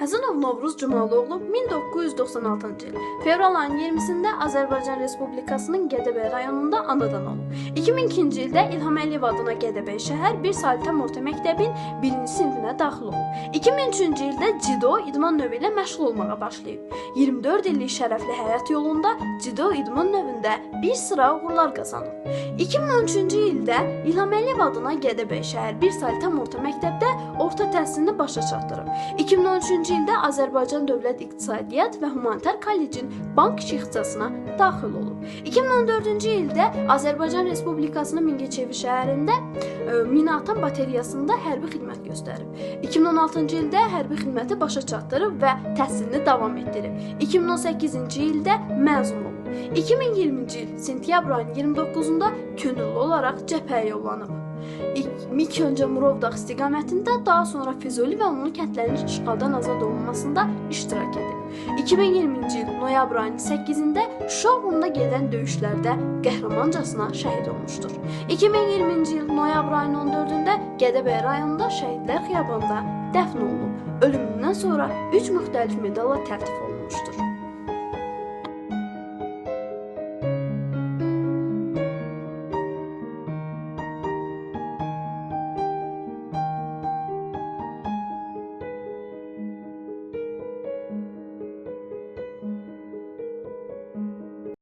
Həsənov Novruz Cümaloğlu 1996-cı il fevral ayının 20-sində Azərbaycan Respublikasının Gədəbəy rayonunda anadan olub. 2002-ci ildə İlham Əliyev adına Gədəbəy şəhər 1 saylı tam orta məktəbin 1-ci sinifinə daxil olub. 2003-cü ildə cido idman növü ilə məşğul olmağa başlayıb. 24 illik şərəfli həyat yolunda cido idman növündə bir sıra uğurlar qazanıb. 2013-cü ildə İlham Əliyev adına Gədəbəy şəhər 1 saylı tam orta məktəbdə orta təhsilini başa çatdırıb. 2013-cü ildə Azərbaycan Dövlət İqtisadiyyat və Humanitar Kollecin bank ixtisasına daxil olub. 2014-cü ildə Azərbaycan Respublikasının Mingəçevir şəhərində e, minaatan bateriyasında hərbi xidmət göstərib. 2016-cı ildə hərbi xidməti başa çatdırıb və təhsilini davam etdirib. 2018-ci ildə məzun olub. 2020-ci il sentyabr ayının 29-da könüllü olaraq cəbhəyə yollanıb. İlk, öncə Murovdağ istiqamətində, daha sonra Füzuli və onun kəndlərinin işğaldan azad olunmasında iştirak edib. 2020-ci il noyabr ayının 8-də Şuşa uğrunda gedən döyüşlərdə qəhrəmancasına şəhid olmuşdur. 2020-ci il noyabr ayının 14-də Gədəbəy rayonunda Şəhidlər Xiyabanında dəfn olunub. Ölümündən sonra 3 müxtəlif medalla təltif olunmuşdur.